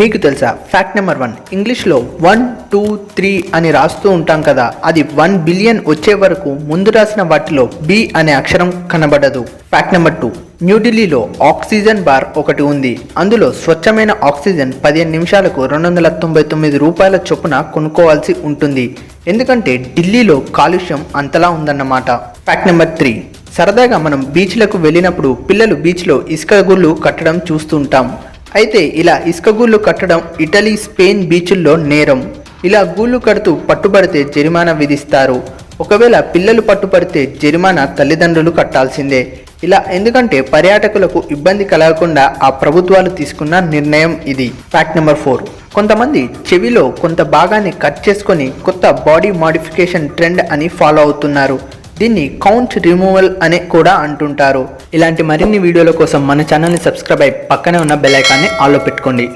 మీకు తెలుసా? Fact number one ఇంగ్లీష్లో వన్ టూ త్రీ అని రాస్తూ ఉంటాం కదా అది వన్ బిలియన్ వచ్చే వరకు ముందు రాసిన వాటిలో బి అనే అక్షరం కనబడదు. ఫ్యాక్ట్ నెంబర్ టూ న్యూఢిల్లీలో ఆక్సిజన్ బార్ ఒకటి ఉంది. అందులో స్వచ్ఛమైన ఆక్సిజన్ పదిహేను నిమిషాలకు రెండు వందల తొంభై తొమ్మిది రూపాయల చొప్పున కొనుక్కోవాల్సి ఉంటుంది. ఎందుకంటే ఢిల్లీలో కాలుష్యం అంతలా ఉందన్నమాట. ఫ్యాక్ట్ నెంబర్ త్రీ సరదాగా మనం బీచ్లకు వెళ్ళినప్పుడు పిల్లలు బీచ్లో ఇసుక గుళ్ళు కట్టడం చూస్తుంటాం అయితే ఇలా ఇసుక గూళ్ళు కట్టడం ఇటలీ స్పెయిన్ బీచుల్లో నేరం. ఇలా గూళ్ళు కడుతూ పట్టుబడితే జరిమానా విధిస్తారు. ఒకవేళ పిల్లలు పట్టుబడితే జరిమానా తల్లిదండ్రులు కట్టాల్సిందే. ఇలా ఎందుకంటే పర్యాటకులకు ఇబ్బంది కలగకుండా ఆ ప్రభుత్వాలు తీసుకున్న నిర్ణయం ఇది. ఫ్యాక్ట్ నెంబర్ ఫోర్ కొంతమంది చెవిలో కొంత భాగాన్ని కట్ చేసుకొని కొత్త బాడీ మాడిఫికేషన్ ట్రెండ్ అని ఫాలో అవుతున్నారు. దీన్ని కౌంట్ రిమూవల్ అనే కూడా అంటుంటారు. ఇలాంటి మరిన్ని వీడియోల కోసం మన ఛానల్ని సబ్స్క్రైబ్ అయి పక్కనే ఉన్న బెల్ ఐకాన్ని ఆన్లో పెట్టుకోండి.